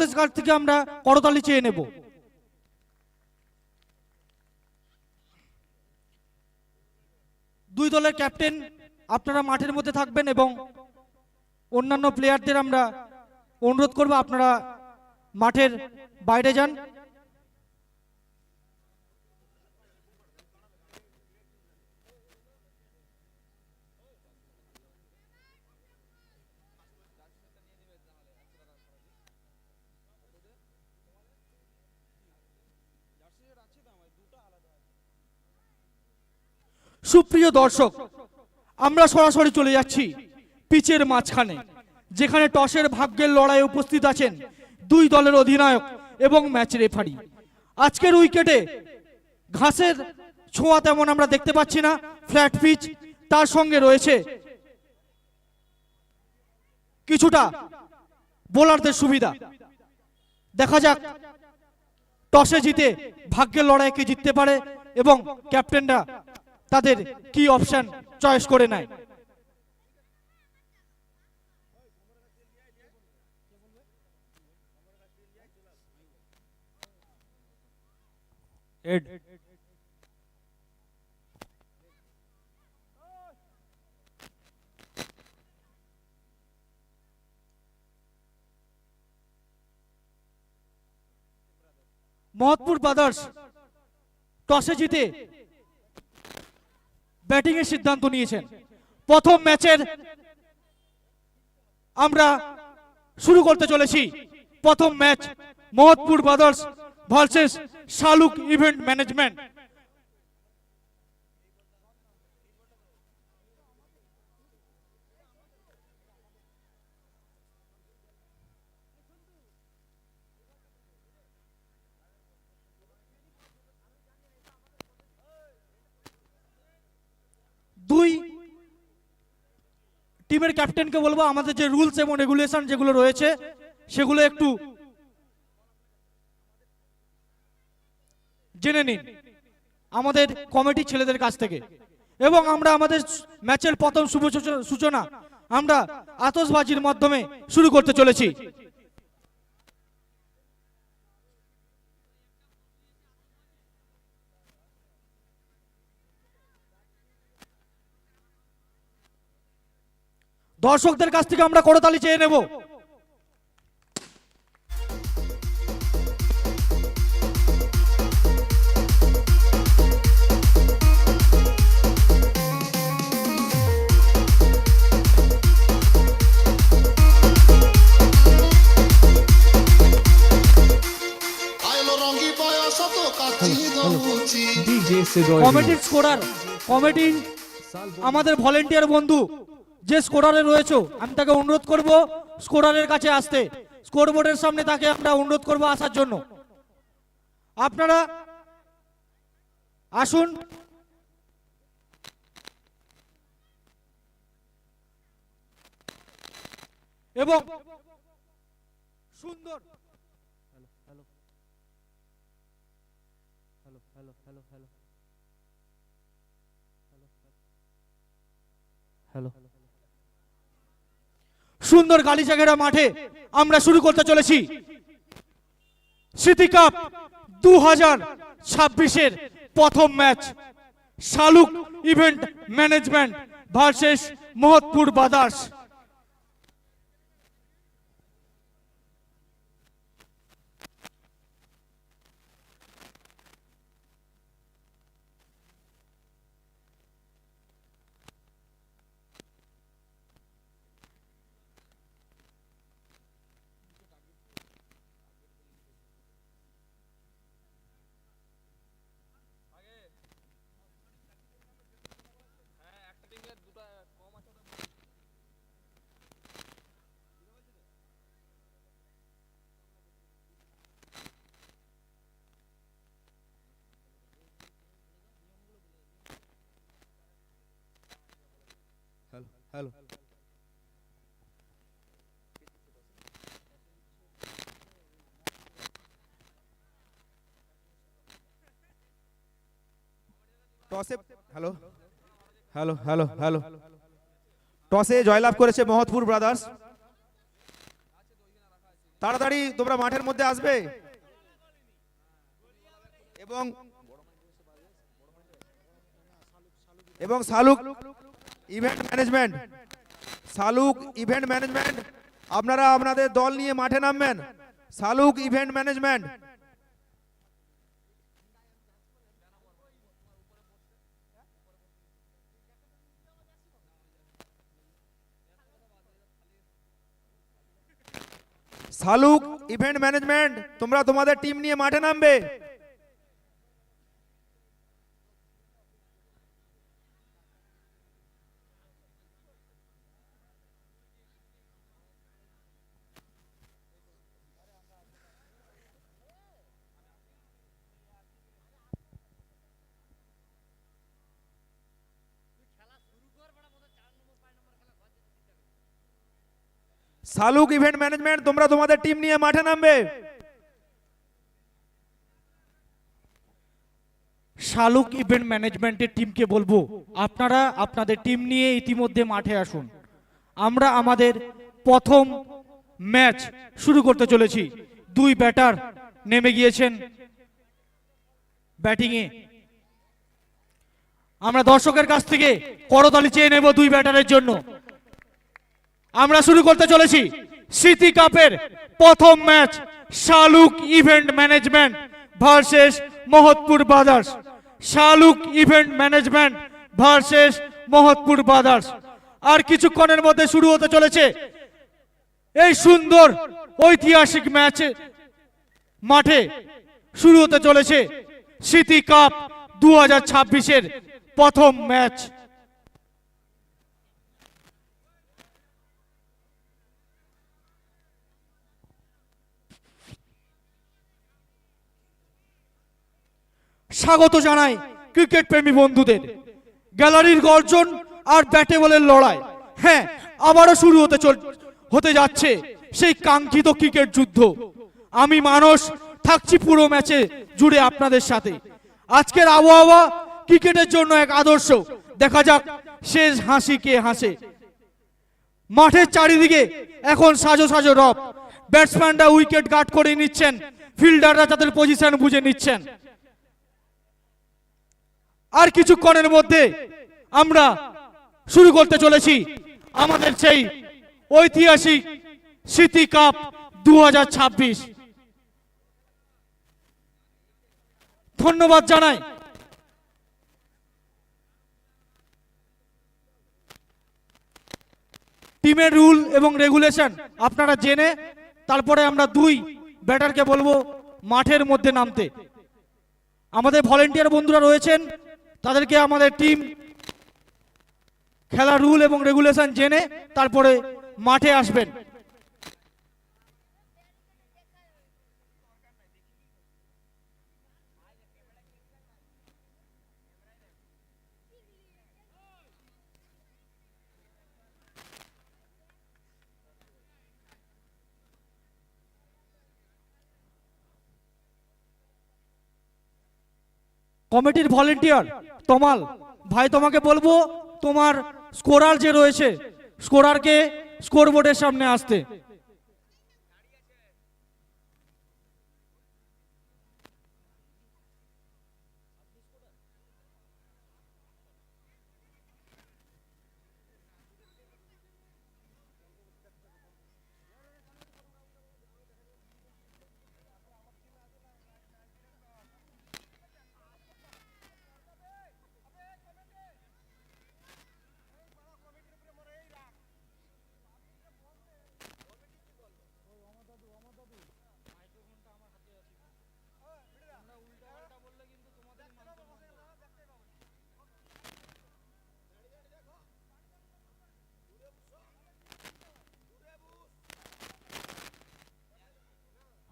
দর্শকদের কাছ থেকে আমরা করতালি চেয়ে নেব। দুই দলের ক্যাপ্টেন আপনারা মাঠের মধ্যে থাকবেন এবং অন্যান্য প্লেয়ারদের আমরা অনুরোধ করব আপনারা মাঠের বাইরে যান। সুপ্রিয় দর্শক, আমরা সরাসরি চলে যাচ্ছি পিচের মাঝখানে, যেখানে টসের ভাগ্যের লড়াই উপস্থিত আছেন দুই দলের অধিনায়ক এবং ম্যাচ রেফারি। আজকের উইকেটে ঘাসের ছোঁয়া তেমন আমরা দেখতে পাচ্ছি না, ফ্ল্যাট পিচ তার সঙ্গে রয়েছে কিছুটা বোলারদের সুবিধা। দেখা যাক টসে জিতে ভাগ্যের লড়াই কে জিততে পারে এবং ক্যাপ্টেনরা তাদের কি অপশন চয়েস করে নেয়? মহৎপুর ব্রাদার্স টসে জিতে ব্যাটিং এর সিদ্ধান্ত নিয়েছেন। প্রথম ম্যাচের আমরা শুরু করতে চলেছি। প্রথম match Mahatpur brothers versus Shaluk event management দুই টিমের ক্যাপ্টেনকে বলব, আমাদের যে রুলস এবং রেগুলেশন যেগুলো রয়েছে, সেগুলো একটু জেনে নিন, আমাদের কমিটি ছেলেদের কাছ থেকে। এবং আমরা আমাদের ম্যাচের প্রথম শুভ সূচনা আমরা আতসবাজির মাধ্যমে শুরু করতে চলেছি। দর্শকদের কাছ থেকে আমরা করতালি চেয়ে নেব. কমিটির স্কোরার কমিটি আমাদের ভলেন্টিয়ার বন্ধু যে স্কোরারে রয়েছে, আমি তাকে অনুরোধ করব স্কোরারের কাছে আসতে। স্কোরবোর্ডের সামনে তাকে আমরা অনুরোধ করব আসার জন্য। আপনারা আসুন। এবং সুন্দর। হ্যালো। হ্যালো হ্যালো হ্যালো সুন্দর গালি গালিচাগেরা মাঠে আমরা শুরু করতে চলেছি। স্মৃতি কাপ দু হাজার ছাব্বিশের প্রথম match. Shaluk event management versus Mahatpur brothers Hello. টসে হ্যালো হ্যালো হ্যালো হ্যালো টসে জয়লাভ করেছে মহৎপুর ব্রাদার্স তাড়াতাড়ি তোমরা মাঠের মধ্যে আসবে এবং এবং Shaluk event management Shaluk event management আপনারা আপনাদের দল নিয়ে মাঠে নামবেন। Shaluk event management Shaluk event management তোমরা তোমাদের টিম নিয়ে মাঠে নামবে। শালুক ইভেন্ট ম্যানেজমেন্ট তোমরা তোমাদের টিম নিয়ে মাঠে নামবে। শালুক ইভেন্ট ম্যানেজমেন্টের টিমকে বলব, আপনারা আপনাদের টিম নিয়ে ইতিমধ্যে মাঠে আসুন। আমরা আমাদের প্রথম ম্যাচ শুরু করতে চলেছি। দুই ব্যাটার নেমে গিয়েছেন ব্যাটিংয়ে আমরা দর্শকের কাছ থেকে করতালি চেয়ে নেব দুই ব্যাটারের জন্য। আমরা শুরু করতে চলেছি স্মৃতি কাপের প্রথম match Shaluk event management versus Mahatpur brothers. Shaluk event management versus Mahatpur brothers. আর কিছুক্ষণের মধ্যে শুরু হতে চলেছে এই সুন্দর ঐতিহাসিক ম্যাচে। মাঠে শুরু হতে চলেছে স্মৃতি কাপ দু হাজার ছাব্বিশের প্রথম ম্যাচ। স্বাগত জানাই ক্রিকেট প্রেমী বন্ধুদের। গ্যালারির গর্জন আর ব্যাটে বলের লড়াই। হ্যাঁ আবারও শুরু হতে চল, হতে যাচ্ছে সেই কাঙ্ক্ষিত ক্রিকেট যুদ্ধ। আমি মানুষ থাকছি পুরো ম্যাচে জুড়ে আপনাদের সাথে। আজকের আবহাওয়া ক্রিকেটের জন্য এক আদর্শ। দেখা যাক শেষ হাসি কে হাসে। মাঠের চারিদিকে এখন সাজো সাজো রব। ব্যাটসম্যানরা উইকেট গার্ড করে নিচ্ছেন, ফিল্ডাররা তাদের পজিশন বুঝে নিচ্ছেন। আর কিছুক্ষণের মধ্যে আমরা শুরু করতে চলেছি আমাদের সেই ঐতিহাসিক স্মৃতি কাপ দু হাজার ছাব্বিশ। ধন্যবাদ জানাই। টিমের রুল এবং রেগুলেশন আপনারা জেনে তারপরে আমরা দুই ব্যাটারকে বলব মাঠের মধ্যে নামতে। আমাদের ভলেন্টিয়ার বন্ধুরা রয়েছেন তাদেরকে আমাদের টিম খেলার রুল এবং রেগুলেশন জেনে তারপরে মাঠে আসবেন। কমিটির ভলেন্টিয়ার তমাল। ভাই তোমাকে বলব তোমার স্কোরার যে রয়েছে স্কোরারকে স্কোর বোর্ডের সামনে আসতে।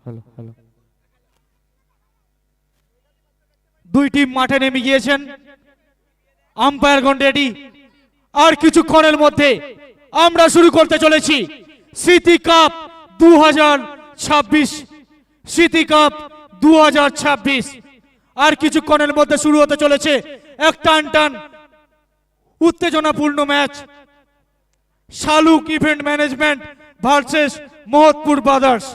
Hello hello. দুই টিম মাঠে নেমে গিয়েছেন। আম্পায়ারগণ রেডি। আর কিছুক্ষণের মধ্যে আমরা শুরু করতে চলেছি। স্মৃতি কাপ দু ছাব্বিশ। স্মৃতি কাপ দু ছাব্বিশ। আর কিছুক্ষণের মধ্যে শুরু হতে চলেছে এক টান টান উত্তেজনাপূর্ণ match. Shaluk event management versus Mahatpur brothers.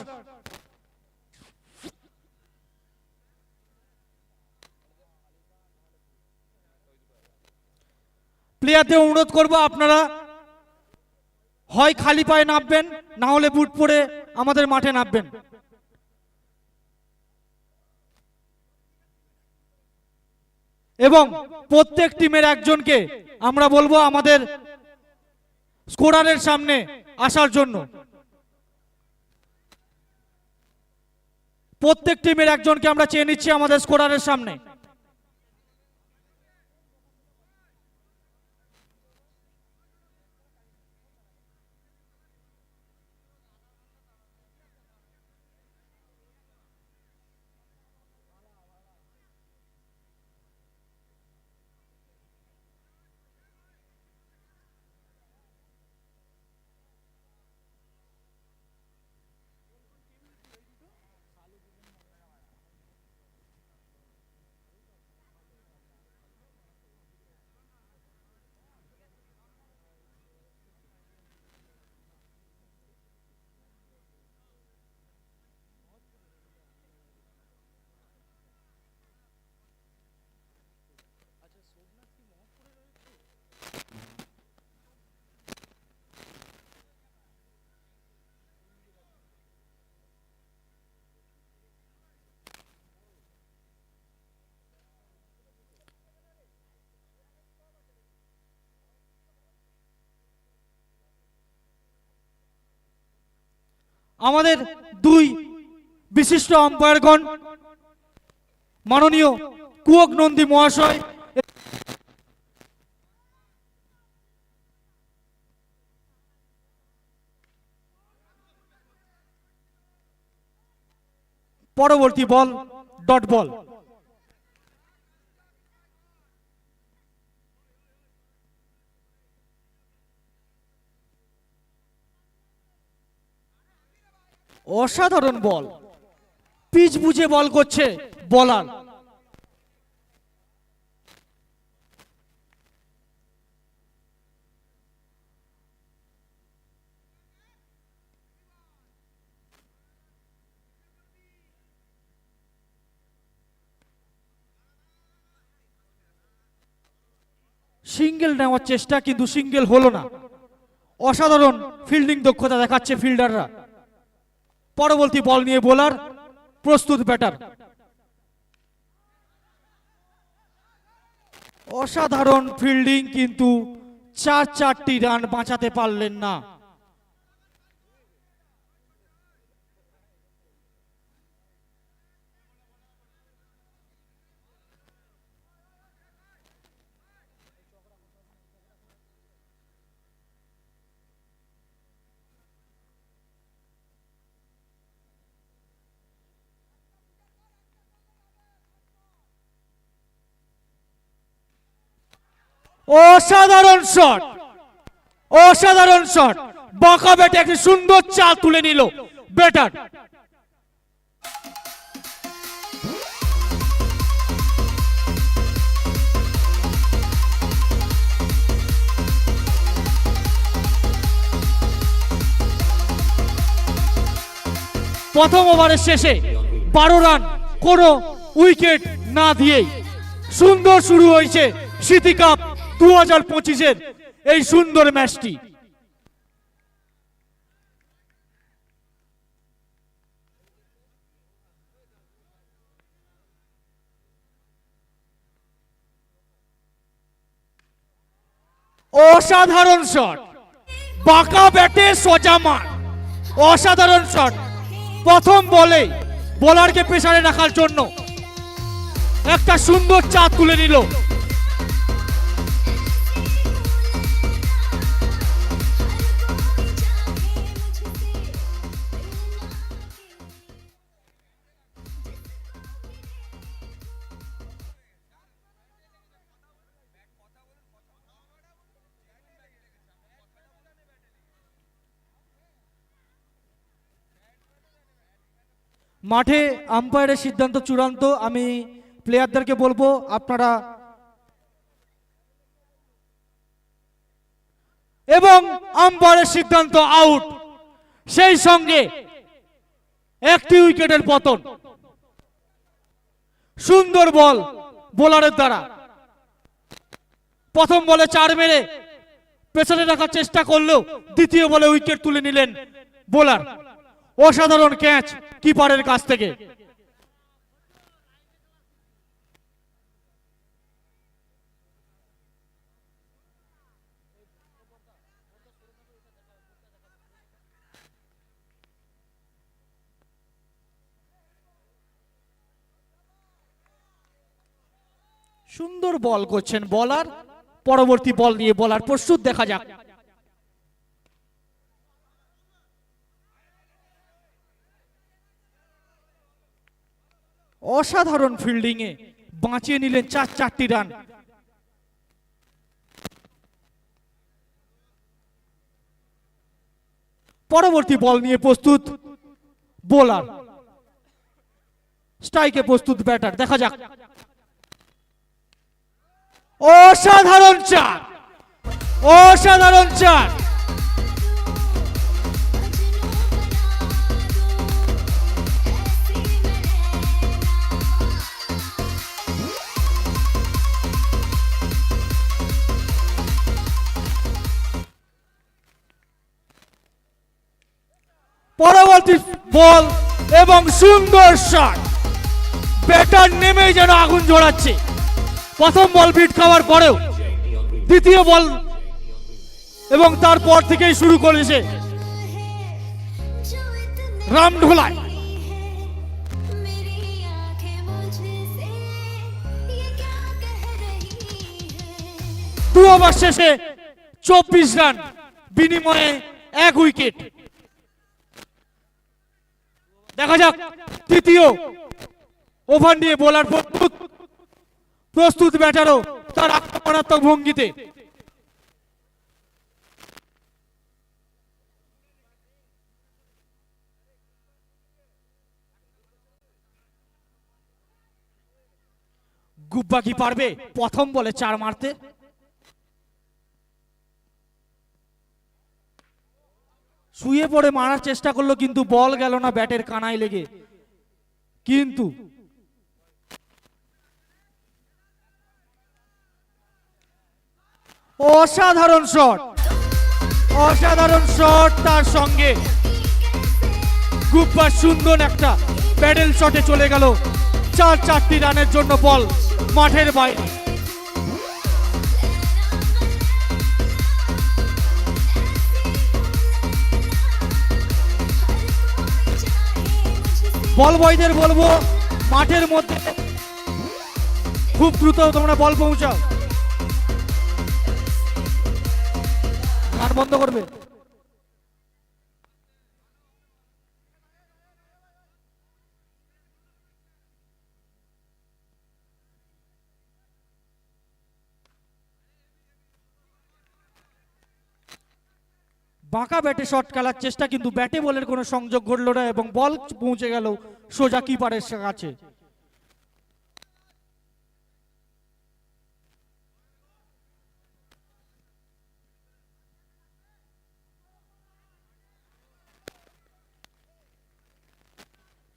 প্লেয়ারদের অনুরোধ করব আপনারা হয় খালি পায়ে নামবেন, না হলে বুট পরে আমাদের মাঠে নামবেন। এবং প্রত্যেক টিমের একজনকে আমরা বলব আমাদের স্কোরারের সামনে আসার জন্য। প্রত্যেক টিমের একজনকে আমরা চেয়ে নিচ্ছি আমাদের স্কোরারের সামনে। আমাদের দুই বিশিষ্ট আম্পায়ারগণ মাননীয় কুয়ক নন্দী মহাশয় পরবর্তী বল ডট বল। অসাধারণ বল। পিচ বুঝে বল করছে বলার সিঙ্গেল নেওয়ার চেষ্টা কিন্তু সিঙ্গেল হলো না। অসাধারণ ফিল্ডিং দক্ষতা দেখাচ্ছে ফিল্ডাররা। পরবর্তী বল নিয়ে বোলার প্রস্তুত ব্যাটার। অসাধারণ ফিল্ডিং কিন্তু চার চারটি রান বাঁচাতে পারলেন না। অসাধারণ শট। অসাধারণ শট। বাঁকা ব্যাটে একটি সুন্দর চা তুলে নিল ব্যাটার। প্রথম ওভারের শেষে বারো রান, কোনো উইকেট না দিয়েই সুন্দর শুরু হয়েছে স্মৃতি কাপ দু হাজার এই সুন্দর ম্যাচটি। অসাধারণ শট। বাঁকা ব্যাটে সোজা মার অসাধারণ শট। প্রথম বলে বোলারকে প্রেসারে রাখার জন্য একটা সুন্দর চাঁদ তুলে নিল। মাঠে আম্পায়ারের সিদ্ধান্ত চূড়ান্ত, আমি প্লেয়ারদেরকে বলব, আপনারা এবং আম্পায়ারের সিদ্ধান্ত আউট সেই সঙ্গে একটি উইকেটের পতন। সুন্দর বল বোলারের দ্বারা। প্রথম বলে চার মেরে পেছনে রাখার চেষ্টা করলেও দ্বিতীয় বলে উইকেট তুলে নিলেন বোলার। অসাধারণ ক্যাচ কিপারের কাছ থেকে। সুন্দর বল করছেন বলার, পরবর্তী বল নিয়ে বলার প্রস্তুত দেখা যাক। অসাধারণ ফিল্ডিং এ বাঁচিয়ে নিলেন চার চারটি রান। পরবর্তী বল নিয়ে প্রস্তুত বোলার। স্ট্রাইকে প্রস্তুত ব্যাটার, দেখা যাক। অসাধারণ চার! অসাধারণ চার! বল এবং সুন্দর শট ব্যাটার নেমে যেন আগুন জোড়াচ্ছে প্রথম বল বিট খাওয়ার পরেও দ্বিতীয় বল এবং তারপর থেকেই শুরু করেছে রামঢোলায় দু ওভার শেষে চব্বিশ রান, বিনিময়ে এক উইকেট দেখা যাক। তৃতীয় ওভার নিয়ে বোলার প্রস্তুত প্রস্তুত ব্যাটারও তার আক্রমণাত্মক ভঙ্গিতে। গুব্বা কি পারবে? প্রথম বলে চার মারতে। শুয়ে পড়ে মারার চেষ্টা করল, কিন্তু বল গেল না ব্যাটের কানায় লেগে। কিন্তু অসাধারণ শট অসাধারণ শট তার সঙ্গে। গুব্বা সুন্দর একটা প্যাডেল শটে চলে গেল, চার চারটি রানের জন্য বল মাঠের বাইরে। বল বয়দের বলব মাঠের মধ্যে খুব দ্রুত তোমরা বল পৌঁছাও। গান বন্ধ করবে। বাঁকা ব্যাটে শট খেলার চেষ্টা, কিন্তু ব্যাটে বলের কোনো সংযোগ ঘটল না এবং বল পৌঁছে গেল সোজা কিপারের কাছে।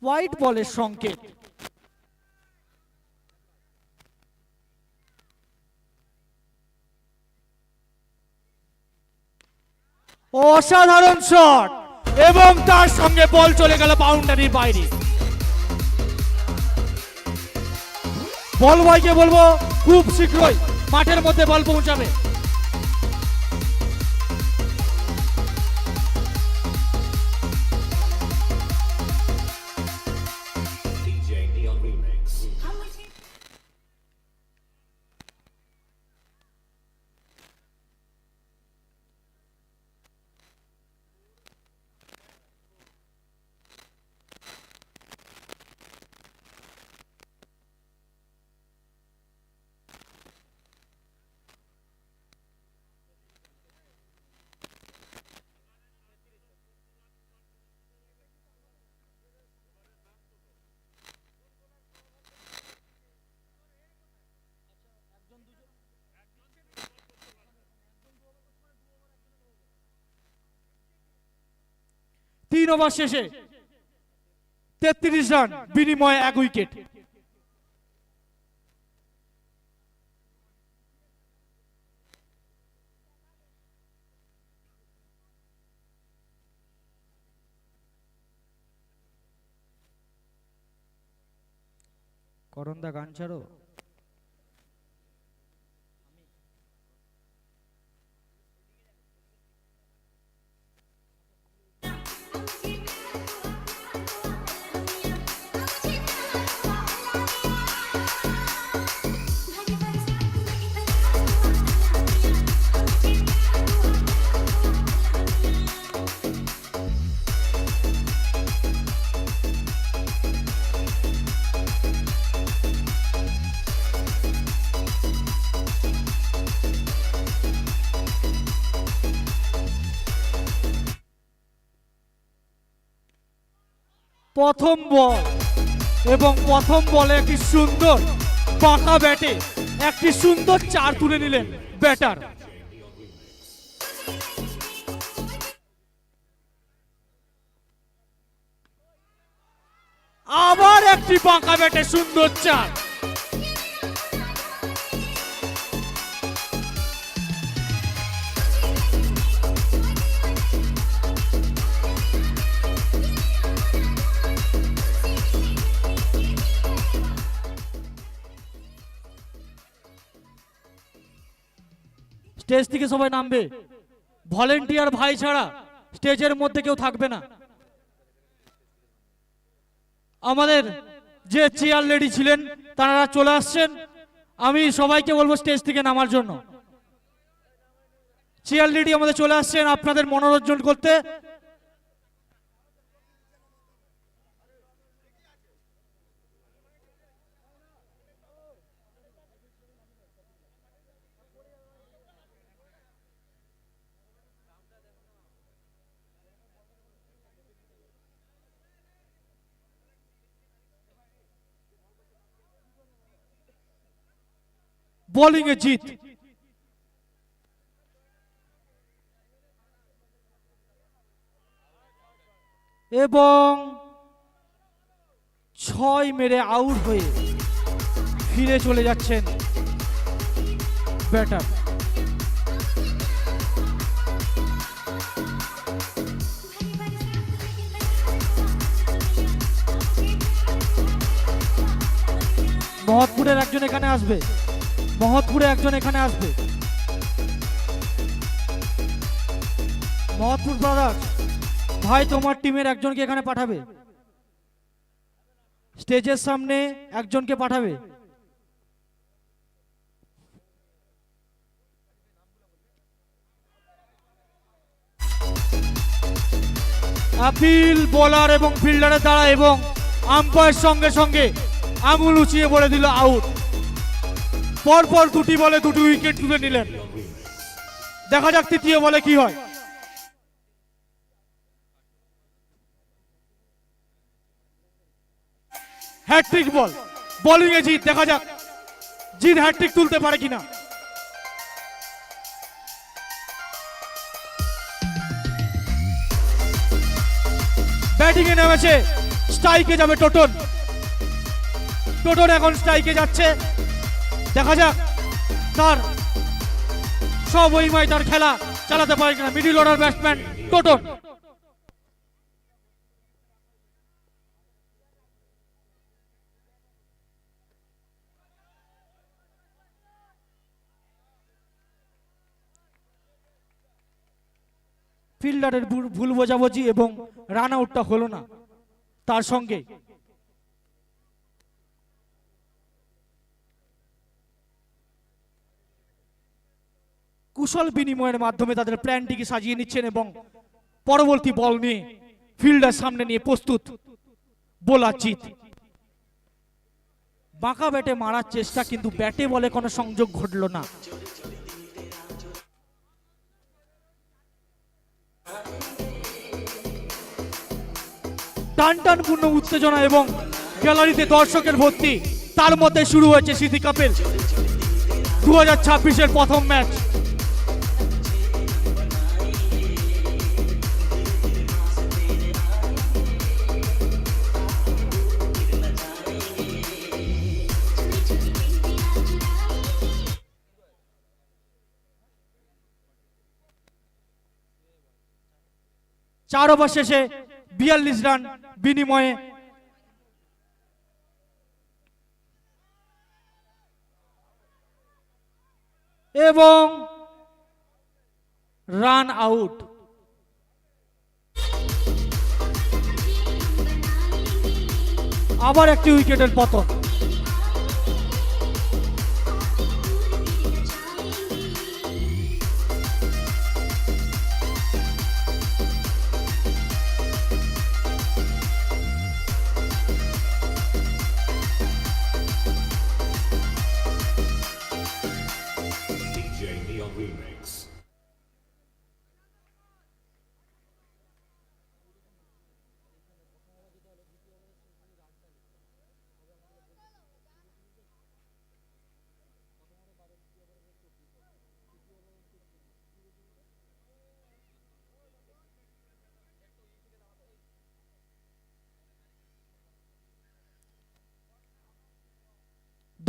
হোয়াইট বলের সংকেত। অসাধারণ শট! এবং তার সঙ্গে বল চলে গেল বাউন্ডারির বাইরে। বল ভাইকে বলব, খুব শীঘ্রই মাঠের মধ্যে বল পৌঁছাবে। তিন ওভার শেষে তেত্রিশ রান বিনিময়ে এক উইকেট। করন্দা গান ছাড়ো। প্রথম বল। এবং প্রথম বলে একটি সুন্দর পাকা ব্যাটে একটি সুন্দর চার তুলে নিলেন ব্যাটার। আবার একটি পাকা ব্যাটে সুন্দর চার। স্টেজ থেকে সবাই নামবে। ভলেন্টিয়ার ভাই ছাড়া স্টেজের মধ্যে কেউ থাকবে না। আমাদের যে চেয়ার লেডি ছিলেন, তারা চলে আসছেন। আমি সবাইকে বলব স্টেজ থেকে নামার জন্য। চেয়ার লেডি আমাদের চলে আসছেন, আপনাদের মনোরঞ্জন করতে। বোলিং এ জিত। এবং ছয় মেরে আউট হয়ে ফিরে চলে যাচ্ছেন ব্যাটার। মহৎপুরের একজন এখানে আসবে। মহৎপুরে একজন এখানে আসবে। মহৎপুর ব্রাদার্স ভাই তোমার টিমের একজনকে এখানে পাঠাবে। স্টেজের সামনে একজনকে পাঠাবে। আপিল বোলার এবং ফিল্ডারের দ্বারা এবং আম্পায়ার সঙ্গে সঙ্গে আঙুল উঁচিয়ে বলে দিল আউট পরপর দুটি বলে দুটি উইকেট তুলে নিলেন। দেখা যাক তৃতীয় বলে কি হয়। হ্যাট্রিক বল বোলিং এ জিত, দেখা যাক। জিত হ্যাট্রিক তুলতে পারে কিনা। ব্যাটিং এ নেমেছে। স্ট্রাইকে যাবে টোটন টোটন এখন স্ট্রাইকে যাচ্ছে। দেখা যাক তার সব ওইমাই তার খেলা চালাতে পারে কিনা। মিডিল অর্ডার ব্যাটসম্যান টোটন ফিল্ডারের ভুল বোঝাবুঝি এবং রান আউটটা হলো না। তার সঙ্গে কুশল বিনিময়ের মাধ্যমে তাদের প্ল্যানটিকে সাজিয়ে নিচ্ছেন এবং পরবর্তী বল নিয়ে ফিল্ডার সামনে নিয়ে প্রস্তুত বোলার জিত বাঁকা ব্যাটে মারার চেষ্টা, কিন্তু ব্যাটে বলে কোনো সংযোগ ঘটলো না। টান টানপূর্ণ উত্তেজনা এবং গ্যালারিতে দর্শকের ভর্তি। তার মধ্যে শুরু হয়েছে সিটি কাপের দু হাজার প্রথম ম্যাচ। চার ওভার শেষে বিয়াল্লিশ রান বিনিময়ে। এবং রান আউট। আবার একটি উইকেটের পতন।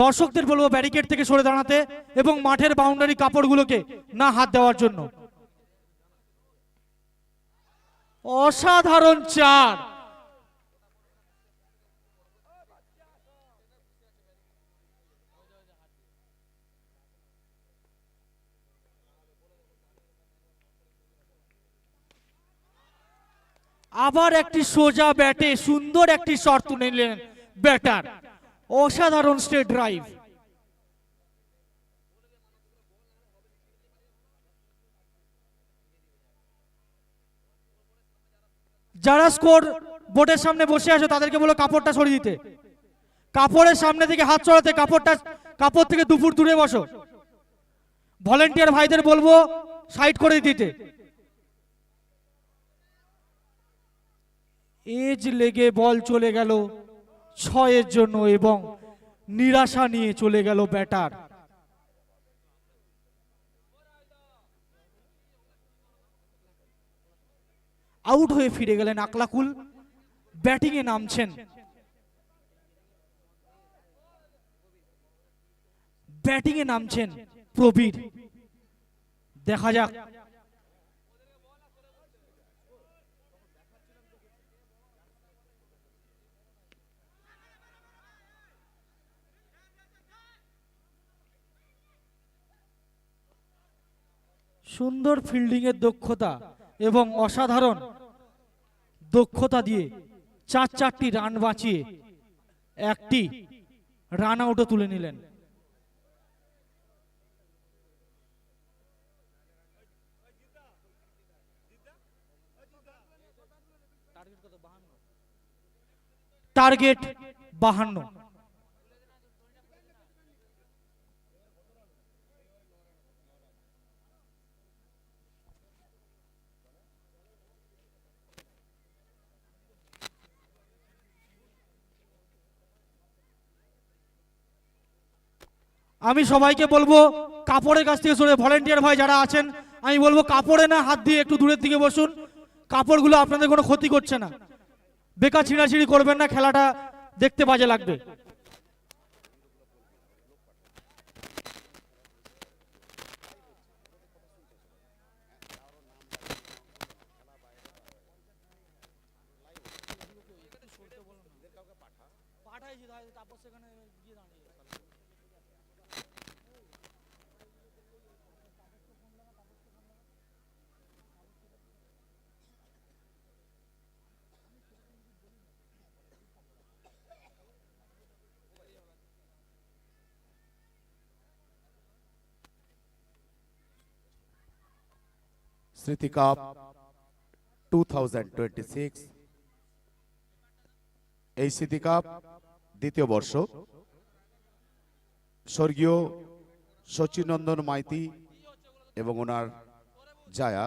দর্শকদের বলব ব্যারিকেড থেকে সরে দাঁড়াতে এবং মাঠের বাউন্ডারি কাপড়গুলোকে না হাত দেওয়ার জন্য। অসাধারণ চার। আবার একটি সোজা ব্যাটে সুন্দর একটি শট তুলে নিলেন ব্যাটার। অসাধারণ স্টেট ড্রাইভ। যারা স্কোর বোর্ডের সামনে বসে আছে, তাদেরকে বলো কাপড়টা সরিয়ে দিতে। কাপড়ের সামনে থেকে হাত সরাতে কাপড়টা, কাপড় থেকে দুপুর দূরে বসো। ভলেন্টিয়ার ভাইদের বলব, সাইড করে দিতে। এজ লেগে বল চলে গেল। ছয়ের জন্য এবং নিরাশা নিয়ে চলে গেল ব্যাটার। আউট হয়ে ফিরে গেলেন আকলাকুল ব্যাটিং এ নামছেন। ব্যাটিং এ নামছেন প্রবীর। দেখা যাক সুন্দর ফিল্ডিং এর দক্ষতা এবং অসাধারণ দক্ষতা দিয়ে চার চারটি রান বাঁচিয়ে একটি রান আউটও তুলে নিলেন। টার্গেট বাহান্ন। আমি সবাইকে বলব, কাপড়ের কাছ থেকে সরে ভলেন্টিয়ার ভাই যারা আছেন, আমি বলব কাপড়ে না, হাত দিয়ে একটু দূরের দিকে বসুন। কাপড়গুলো আপনাদের কোনো ক্ষতি করছে না। বেকার ছিঁড়াছিঁড়ি করবেন না, খেলাটা দেখতে বাজে লাগবে। স্মৃতি কাপ টু এই স্মৃতি কাপ দ্বিতীয় বর্ষ। স্বর্গীয় শচীনন্দন মাইতি এবং ওনার জায়া।